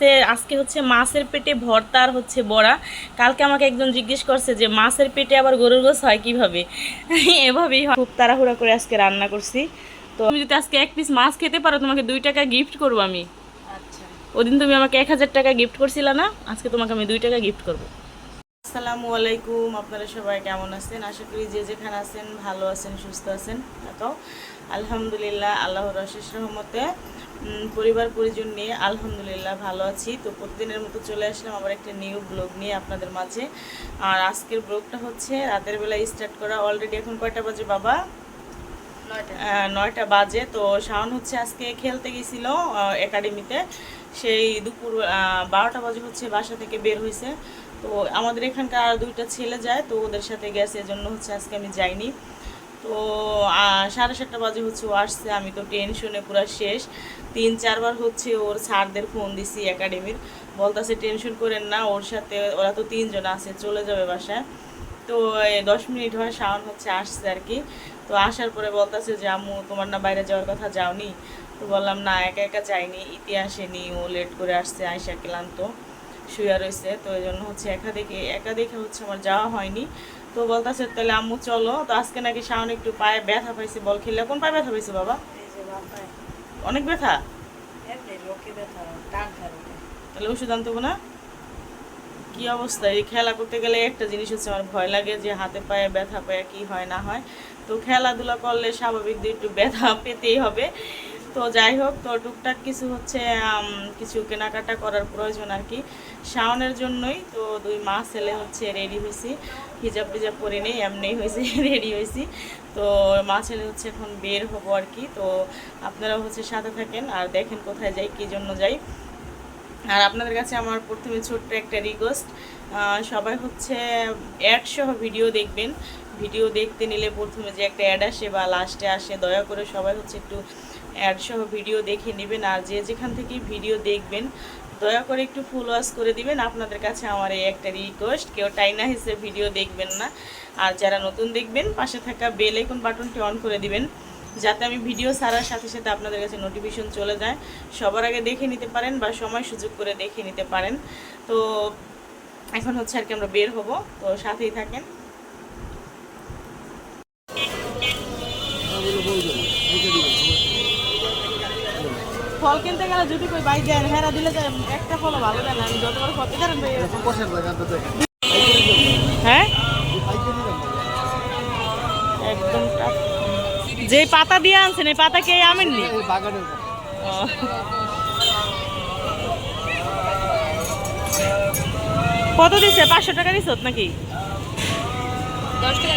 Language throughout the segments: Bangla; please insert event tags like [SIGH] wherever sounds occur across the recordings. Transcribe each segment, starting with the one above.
হচ্ছে আজকে হচ্ছে মাছের পেটে ভর্তা আর হচ্ছে বড়া। কালকে আমাকে একজন জিজ্ঞেস করছে যে মাছের পেটে আবার গরুর গোস হয় কীভাবে? [LAUGHS] এভাবেই হয়। খুব তাড়াহুড়া করে আজকে রান্না করছি। তো তুমি যদি আজকে এক পিস মাছ খেতে পারো তোমাকে দুই টাকা গিফট করব আমি। আচ্ছা। ওদিন তুমি আমাকে এক হাজার টাকা গিফট করছিলে না আজকে তোমাকে আমি দুই টাকা গিফট করব। আসসালামু আলাইকুম আপনারা সবাই কেমন আছেন? আশা করি যে যেখানে আছেন ভালো আছেন সুস্থ আছেন। তাকাও। আলহামদুলিল্লাহ আল্লাহর অশেষ রহমতে। পরিবার পরিজন নিয়ে আলহামদুলিল্লাহ ভালো আছি। তো প্রতিদিনের মতো চলে আসলাম আবার একটা নিউ ব্লগ নিয়ে আপনাদের মাঝে। আর আজকের ব্লগটা হচ্ছে রাতের বেলায় স্টার্ট করা। অলরেডি এখন কয়টা বাজে বাবা? নয়টা। নয়টা বাজে। তো শাওন হচ্ছে আজকে খেলতে গেছিল একাডেমিতে সেই দুপুর বারোটা বাজে হচ্ছে বাসা থেকে বের হয়েছে তো আমাদের এখানকার দুইটা ছেলে যায় তো ওদের সাথে গেছে এজন্য হচ্ছে আজকে আমি যাইনি। তো সাড়ে সাতটা বাজে হচ্ছে ও আসছে, আমি তো টেনশনে পুরো শেষ। তিন, চারবার হচ্ছে ওর স্যারদের ফোন দিছি একাডেমির বলতেছে টেনশন করেন না, ওর সাথে, ওরা তো তিনজন আছে, চলে যাবে বাসায়। তো দশ মিনিট হয়, শাওন হচ্ছে আসছে আর কি। তো আসার পরে বলতেছে যে, আম্মু, তোমার না বাইরে যাওয়ার কথা যাওনি? তো বললাম, না, একা একা যাইনি, ইতিহাসে ও লেট করে আসছে আয়সা ক্লান্ত, শুয়ে রয়েছে তো এই জন্য হচ্ছে একা দেখে একা দেখে হচ্ছে আমার যাওয়া হয়নি। তো বলতেছে তাহলে আম্মু চলো। তো আজকে নাকি শাওন একটু পায়ে ব্যথা পাইছে বল খেললে। কোন পায়ে ব্যথা পাইছে বাবা? অনেক ব্যথা? তাহলে ওষুধ আনতে না? কি অবস্থা? এই খেলা করতে গেলে একটা জিনিস হচ্ছে আমার ভয় লাগে যে হাতে পায়ে ব্যথা পায়ে কি হয় না হয়। তো খেলাধুলা করলে স্বাভাবিক দিয়ে একটু ব্যথা পেতেই হবে। তো যাই হোক, তো টুকটাক কিছু হচ্ছে কিছু কেনাকাটা করার প্রয়োজন আর কি। শাওনের জন্যই তো দুই মা ছেলে হচ্ছে রেডি হয়েছি। হিজাব টিজাব পরে নেই এমনি হয়েছে রেডি [LAUGHS] হয়েছি। তো মা ছেলে হচ্ছে এখন বের হব আর কি। তো আপনারা হচ্ছে সাথে থাকেন আর দেখেন কোথায় যাই, কী জন্য যাই। আর আপনাদের কাছে আমার প্রথমে ছোট্ট একটা রিকোয়েস্ট সবাই হচ্ছে সহ ভিডিও দেখবেন। ভিডিও দেখতে নিলে প্রথমে যে একটা অ্যাড আসে বা লাস্টে আসে, দয়া করে সবাই হচ্ছে একটু অ্যাড সহ ভিডিও দেখে নেবেন আর যে যেখান থেকে ভিডিও দেখবেন, দয়া করে একটু ফুল ওয়াশ করে দিবেন। আপনাদের কাছে আমার এই একটা রিকোয়েস্ট কেউ টাইনা হিসেবে ভিডিও দেখবেন না। আর যারা নতুন দেখবেন, পাশে থাকা বেল আইকন বাটনটি অন করে দিবেন, যাতে আমি ভিডিও ছাড়ার সাথে সাথে আপনাদের কাছে নোটিফিকেশন চলে যায়। সবার আগে দেখে নিতে পারেন বা সময় সুযোগ করে দেখে নিতে পারেন। তো এখন হচ্ছে আর কি আমরা বের হব। তো সাথেই থাকেন। ফল কিনতে গেলে যদি কই বাই দেন হেরা দিলে একটা ফল ভালো দেন আমি যতবার ফল দেন হ্যাঁ? একদম যে পাতা দিয়ে আনছেন এই পাতা কে আমেননি। কত দিছে? পাঁচশো টাকা দিছ নাকি? দশ টাকা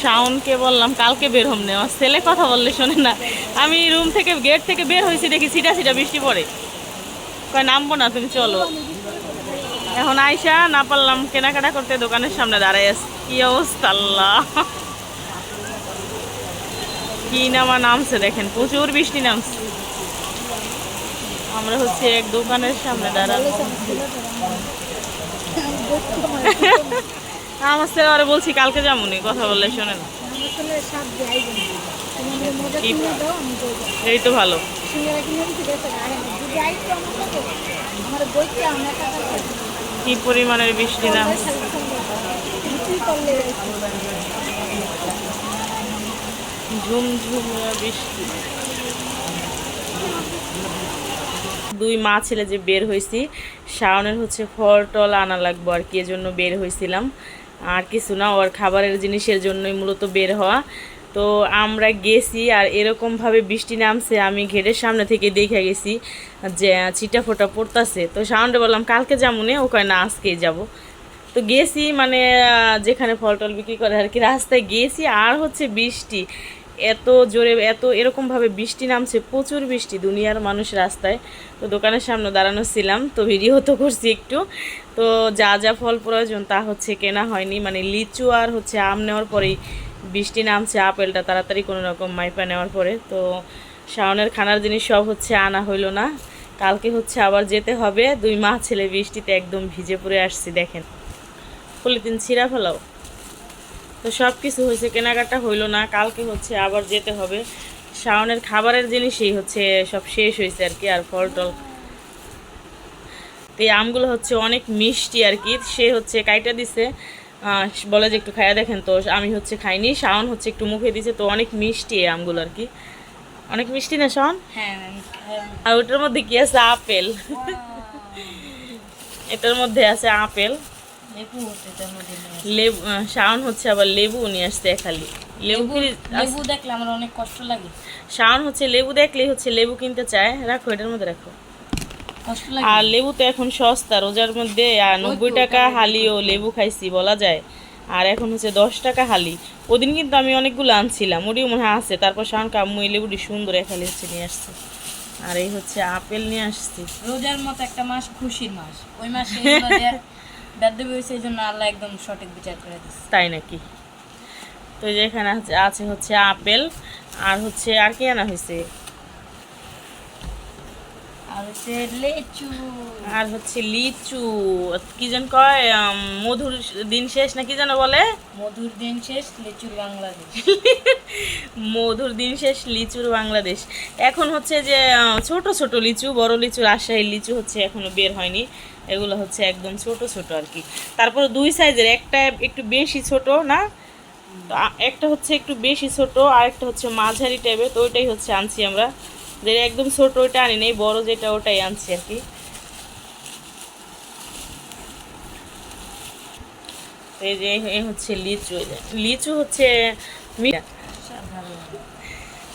শাওনকে বললাম, কালকে বের হম আমার ছেলে কথা বললে শোনে না। আমি রুম থেকে গেট থেকে বের হয়েছি, দেখি সিটা সিটা বৃষ্টি পড়ে। কয়, নামবো না তুমি, চলো। এখন আইসা না পারলাম, কেনাকাটা করতে দোকানের সামনে দাঁড়াই আছি। কি অবস্থা আল্লাহ! কি নামা নামছে দেখেন, প্রচুর বৃষ্টি নামছে। আমরা হচ্ছে এক দোকানের সামনে দাঁড়ানো আমার স্যার আরে বলছি, কালকে যাবনি? কথা বললে শোনেন কি এই তো ভালো। কি পরিমাণের বৃষ্টি না? ঝুমঝুম বৃষ্টি। দুই মা ছেলে যে বের হয়েছি শাওনের হচ্ছে ফল টল আনা লাগবো আর কি, এজন্য বের হয়েছিলাম আর কিছু না, ওর খাবারের জিনিসের জন্যই মূলত বের হওয়া। তো আমরা গেছি আর এরকমভাবে বৃষ্টি নামছে, আমি ঘেটের সামনে থেকে দেখে গেছি যে চিটা ফোটা পড়তেছে। তো সাউন্ডে বললাম, কালকে যাব নে, ও কয়, না, আজকেই যাব। তো গেছি মানে যেখানে ফল টল বিক্রি করে আর কি, রাস্তায় গেছি, আর হচ্ছে বৃষ্টি। এত জোরে, এত এরকমভাবে বৃষ্টি নামছে, প্রচুর বৃষ্টি দুনিয়ার মানুষ রাস্তায়। তো দোকানের সামনে দাঁড়ানো ছিলাম, তো ভিডিও তো করছি একটু। তো যা যা ফল প্রয়োজন তা হচ্ছে কেনা হয়নি মানে লিচু আর হচ্ছে আম নেওয়ার পরেই বৃষ্টি নামছে, আপেলটা তাড়াতাড়ি কোনো রকম মাইপা নেওয়ার পরে। তো শাওনের খানার জিনিস সব হচ্ছে আনা হইল না। কালকে হচ্ছে আবার যেতে হবে, দুই মা ছেলে বৃষ্টিতে একদম ভিজে পড়ে আসছি, দেখেন। পলিথিন ছিঁড়া ফেলাও। তো সব কিছু হয়েছে কেনাকাটা হইল না কালকে হচ্ছে আবার যেতে হবে। শাওনের খাবারের জিনিসই হচ্ছে সব শেষ হয়েছে আর কি আর ফল টল তো এই আমগুলো হচ্ছে অনেক মিষ্টি আর কি সে হচ্ছে কাইটা দিছে। বলে যে একটু খাইয়া দেখেন তো আমি হচ্ছে খাইনি শাওন হচ্ছে একটু মুখে দিছে তো অনেক মিষ্টি এই আমগুলো আর কি। অনেক মিষ্টি না শাওন? হ্যাঁ আর ওটার মধ্যে কি আছে? আপেল। এটার মধ্যে আছে আপেল। লেবু শাওন হচ্ছে আবার লেবু নিয়ে আসছে খালি। লেবু লেবু দেখলে আমার অনেক কষ্ট লাগে। শাওন হচ্ছে লেবু দেখলেই হচ্ছে লেবু কিনতে চায়। রাখো এটার মধ্যে রাখো। আর লেবু তো এখন সস্তা রোজার মধ্যে আর নব্বই টাকা হালিও লেবু খাইছি বলা যায়। আর এখন হচ্ছে দশ টাকা হালি। ওদিন কিন্তু আমি অনেকগুলো আনছিলাম ওটিও মনে হয় আছে। তারপর শাওন কাম্মু এই লেবুটি সুন্দর এক হালি হচ্ছে নিয়ে আসছে। আর এই হচ্ছে আপেল নিয়ে আসছি। রোজার মতো একটা মাস খুশির মাস। ওই মাসে [LAUGHS] বেদ্য হয়েছে এই জন্য আল্লাহ একদম সঠিক বিচার করে দিচ্ছে তাই নাকি? তো এই যে আছে- আছে হচ্ছে আপেল আর হচ্ছে আর কি আনা হয়েছে? আর হচ্ছে লেচু। আর হচ্ছে লিচু। কি যেন কয় মধুর দিন শেষ না কি যেন বলে? মধুর দিন শেষ লিচুর বাংলাদেশ। [LAUGHS] মধুর দিন শেষ, লিচুর বাংলাদেশ। এখন হচ্ছে যে ছোট ছোট লিচু, বড় লিচু, রাজশাহীর লিচু হচ্ছে এখনও বের হয়নি। এগুলো হচ্ছে একদম ছোট ছোট আর কি। তারপরে দুই সাইজের, একটা একটু বেশি ছোট না? একটা হচ্ছে একটু বেশি ছোট আর একটা হচ্ছে মাঝারি টাইপের তো ওইটাই হচ্ছে আনছি আমরা। যে একদম ছোট ওইটা আনি নেই, বড় যেটা ওটাই আনছি আর কি। এই যে হচ্ছে লিচু লিচু হচ্ছে মি- সাধারণ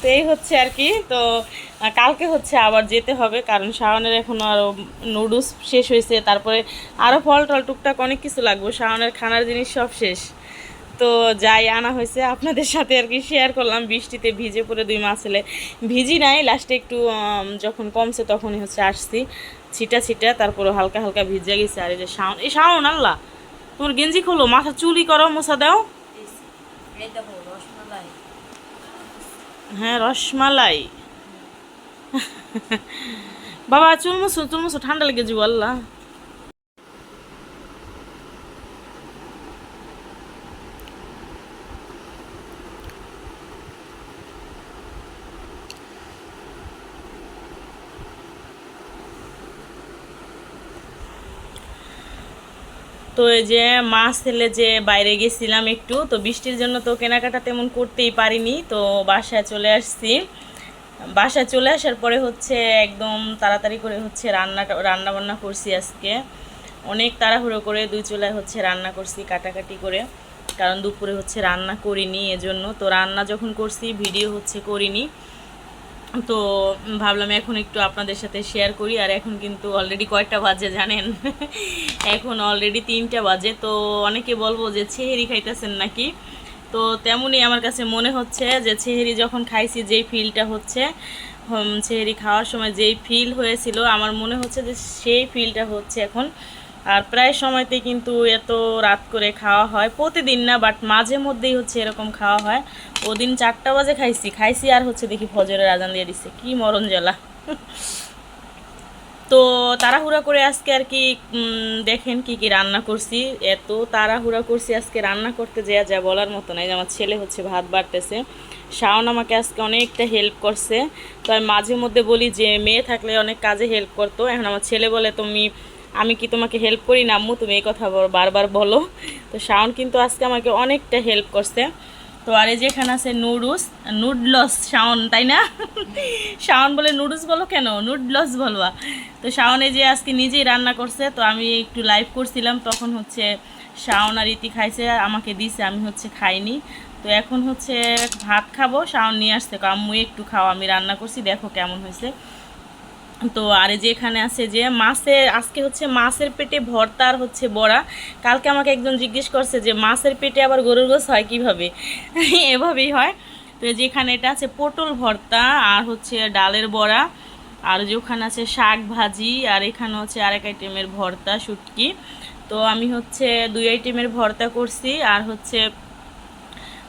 তো এই হচ্ছে আর কি তো কালকে হচ্ছে আবার যেতে হবে কারণ শাওনের এখনও আরও নুডলস শেষ হয়েছে তারপরে আরও ফল টল টুকটাক অনেক কিছু লাগবে শাওনের খানার জিনিস সব শেষ তো যাই আনা হয়েছে আপনাদের সাথে আর কি শেয়ার করলাম বৃষ্টিতে ভিজে পড়ে দুই মাস ছেলে ভিজি নাই লাস্টে একটু যখন কমছে তখনই হচ্ছে আসছি ছিটা ছিটা তারপরে হালকা হালকা ভিজে গেছে আর এই যে শাওন এই শাওন আল্লাহ তোমার গেঞ্জি খোলো মাথা চুলি করো মোছা দাও হ্যাঁ রসমালাই। বাবা চুল মুসো চুল মুসো ঠান্ডা লেগে যাব আল্লাহ। তো এই যে মাছ ছেলে যে বাইরে গেছিলাম একটু, তো বৃষ্টির জন্য তো কেনাকাটা তেমন করতেই পারিনি, তো বাসায় চলে আসছি। বাসায় চলে আসার পরে হচ্ছে একদম তাড়াতাড়ি করে হচ্ছে রান্নাটা রান্না বান্না করছি আজকে। অনেক তাড়াহুড়ো করে দুই চুলায় হচ্ছে রান্না করছি, কাটাকাটি করে। কারণ দুপুরে হচ্ছে রান্না করিনি, এজন্য। তো রান্না যখন করছি, ভিডিও হচ্ছে করিনি। তো ভাবলাম এখন একটু আপনাদের সাথে শেয়ার করি, আর এখন কিন্তু অলরেডি কয়টা বাজে, জানেন? [LAUGHS] এখন অলরেডি তিনটা বাজে, তো অনেকে বলব যে ছেহেরি খাইতেছেন নাকি? তো তেমনই আমার কাছে মনে হচ্ছে যে ছেহেরি যখন খাইছি, যেই ফিলটা হচ্ছে ছেহেরি খাওয়ার সময় যেই ফিল হয়েছিল, আমার মনে হচ্ছে যে সেই ফিলটা হচ্ছে এখন আর প্রায় সময়তে কিন্তু এত রাত করে খাওয়া হয়। প্রতিদিন না বাট মাঝে মধ্যেই হচ্ছে এরকম খাওয়া হয়। ওদিন চারটা বাজে খাইছি খাইছি আর হচ্ছে দেখি ফজরের আজান দিয়ে দিচ্ছে কি মরণ জ্বালা। [LAUGHS] তো তাড়াহুড়া করে আজকে আর কি দেখেন কি কি রান্না করছি। এত তাড়াহুড়া করছি আজকে রান্না করতে যা যা বলার মতো নাই যে আমার ছেলে হচ্ছে ভাত বাড়তেছে। শাওন আমাকে আজকে অনেকটা হেল্প করছে। তো আমি মাঝে মধ্যে বলি যে, মেয়ে থাকলে অনেক কাজে হেল্প করতো। এখন আমার ছেলে বলে, তুমি আমি কি তোমাকে হেল্প করি না, আম্মু? তুমি এই কথা বল- বারবার বলো। তো শাওন কিন্তু আজকে আমাকে অনেকটা হেল্প করছে। তো আর এই যেখানে আছে নুডলস নুডলস শাওন, তাই না? শাওন বলে নুডলস বলো কেন? নুডলস বলবা। তো শাওন যে আজকে নিজেই রান্না করছে, তো আমি একটু লাইভ করছিলাম, তখন হচ্ছে শাওন আর ইতি খাইছে, আমাকে দিছে, আমি হচ্ছে খাইনি। তো এখন হচ্ছে ভাত খাব, শাওন নিয়ে আসছে আম্মু একটু খাও, আমি রান্না করছি, দেখো কেমন হয়েছে। তো আর যে এখানে আছে যে মাছের আজকে হচ্ছে মাছের পেটে ভর্তা আর হচ্ছে বড়া। কালকে আমাকে একজন জিজ্ঞেস করছে যে, মাছের পেটে আবার গরুর গোস হয় কীভাবে? [LAUGHS] এভাবেই হয়। তো এই যে এখানে এটা আছে পটল ভর্তা আর হচ্ছে ডালের বড়া। আর যে ওখানে আছে শাক ভাজি আর এখানে হচ্ছে আরেক আইটেমের ভর্তা, শুটকি। তো আমি হচ্ছে দুই আইটেমের ভর্তা করছি আর হচ্ছে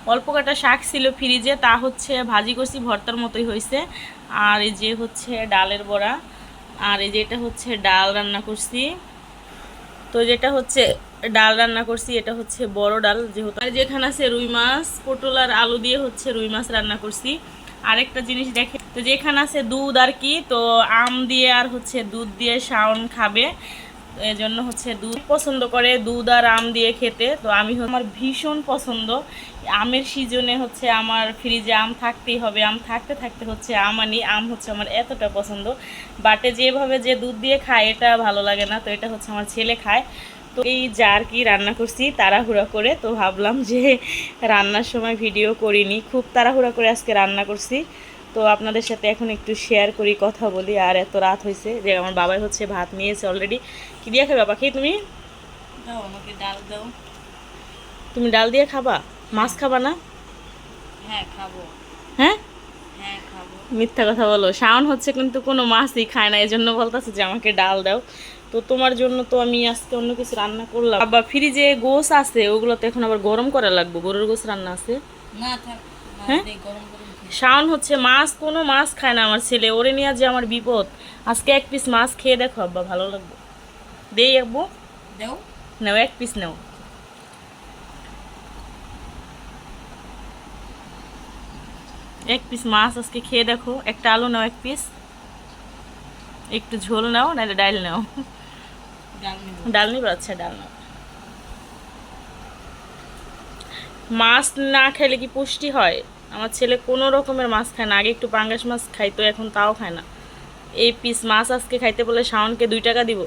অল্প কাটা শাক ছিল ফ্রিজে তা হচ্ছে ভাজি করছি, ভর্তার মতোই হয়েছে আর এই যে হচ্ছে ডালের বড়া, আর এই যেটা হচ্ছে ডাল রান্না করছি। তো যেটা হচ্ছে ডাল রান্না করছি, এটা হচ্ছে বড় ডাল যেহেতু। আর যেখানে আছে রুই মাছ, পটল আর আলু দিয়ে হচ্ছে রুই মাছ রান্না করছি। আরেকটা জিনিস দেখে তো যেখানে আছে দুধ আর কি, তো আম দিয়ে আর হচ্ছে দুধ দিয়ে শাওন খাবে। এই জন্য হচ্ছে দুধ পছন্দ করে দুধ আর আম দিয়ে খেতে। তো আমি আমার ভীষণ পছন্দ। আমের সিজনে হচ্ছে আমার ফ্রিজে আম থাকতেই হবে আম থাকতে থাকতে হচ্ছে আম আনি আম হচ্ছে আমার এতটা পছন্দ। বাটে যেভাবে যে দুধ দিয়ে খায় এটা ভালো লাগে না তো এটা হচ্ছে আমার ছেলে খায়। তো এই জার কি রান্না করছি তাড়াহুড়া করে তো ভাবলাম যে রান্নার সময় ভিডিও করিনি খুব তাড়াহুড়া করে আজকে রান্না করছি। তো আপনাদের সাথে এখন একটু শেয়ার করি কথা বলি আর এত রাত হয়েছে যে আমার বাবাই হচ্ছে ভাত নিয়েছে অলরেডি কি দিয়ে খাবে বাবা খেয়ে তুমি? দাও আমাকে ডাল দাও। তুমি ডাল দিয়ে খাবা? মাছ খাবা না? হ্যাঁ খাব। হ্যাঁ? হ্যাঁ খাব। মিথ্যা কথা বলো। শাওন হচ্ছে কিন্তু কোনো মাছই খায় না এই জন্য বলতেছে যে আমাকে ডাল দাও। তো তোমার জন্য তো আমি আজকে অন্য কিছু রান্না করলাম। আবার ফ্রিজে গোস আছে ওগুলো তো এখন আবার গরম করা লাগবে। গরুর গোস রান্না আছে? হ্যাঁ? শাওন হচ্ছে মাছ কোনো মাছ খায় না আমার ছেলে। ওরে নিয়ে যে আমার বিপদ। আজকে এক পিস মাছ খেয়ে দেখো আব্বা ভালো লাগবে। দেই আব্বু। দাও। নাও এক পিস নাও। এক পিস মাছ আজকে খেয়ে দেখো। একটা আলু নাও এক পিস একটু ঝোল নাও নাহলে ডাল নাও। ডাল নেব। আচ্ছা ডাল নাও। মাছ না খেলে কি পুষ্টি হয়? আমার ছেলে কোনো রকমের মাছ খায় না। আগে একটু পাঙ্গাস মাছ খাইতো এখন তাও খায় না। এই পিস মাছ আজকে খাইতে বলে শাওনকে দুই টাকা দিব।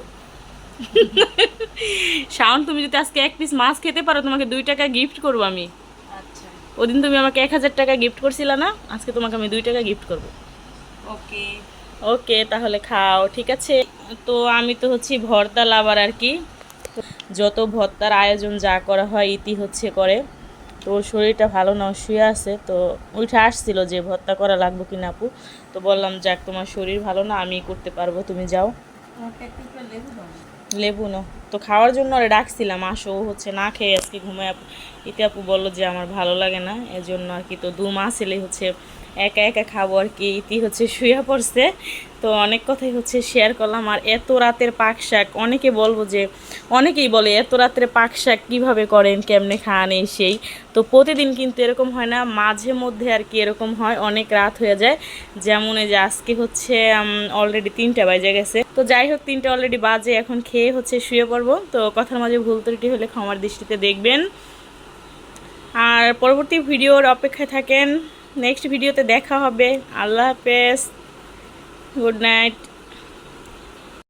[LAUGHS] শাওন তুমি যদি আজকে এক পিস মাছ খেতে পারো তোমাকে দুই টাকা গিফট করব আমি। ওদিন তুমি আমাকে এক হাজার টাকা গিফট করছিলা না? আজকে তোমাকে আমি দুই টাকা গিফট করব। ওকে। ওকে তাহলে খাও ঠিক আছে? তো আমি তো হচ্ছি ভর্তা লাভার আর কি। যত ভর্তার আয়োজন যা করা হয় ইতি হচ্ছে করে। তো ওর শরীরটা ভালো না শুয়ে আছে। তো উঠে আসছিল যে ভর্তা করা লাগবে কি না আপু। তো বললাম যাক তোমার শরীর ভালো না আমি করতে পারব তুমি যাও। লেবু না। তো খাওয়ার জন্য ওরে ডাকছিলাম, আসো হচ্ছে না খেয়ে আজকে আপু ইতি আপু বলল যে, আমার ভালো লাগে না এজন্য আর কি, তো দু মাস এলে হচ্ছে একা একা খাব আর কি। ইতি হচ্ছে শুয়ে পড়ছে। তো অনেক কথাই হচ্ছে শেয়ার করলাম। আর এত রাতের পাক শাক, অনেকে বলব যে, অনেকেই বলে এত রাতের পাক শাক কীভাবে করেন, কেমনে খান এই সেই। তো প্রতিদিন কিন্তু এরকম হয় না, মাঝে মধ্যে আর কি এরকম হয়, অনেক রাত হয়ে যায়। যেমন এই যে আজকে হচ্ছে অলরেডি তিনটা বাজে গেছে। তো যাই হোক, তিনটা অলরেডি বাজে, এখন খেয়ে হচ্ছে শুয়ে পড়ব। তো কথার মাঝে ভুল ত্রুটি হলে ক্ষমার দৃষ্টিতে দেখবেন। আর পরবর্তী ভিডিওর অপেক্ষায় থাকেন। নেক্সট ভিডিওতে দেখা হবে। আল্লাহ হাফেজ। Good night.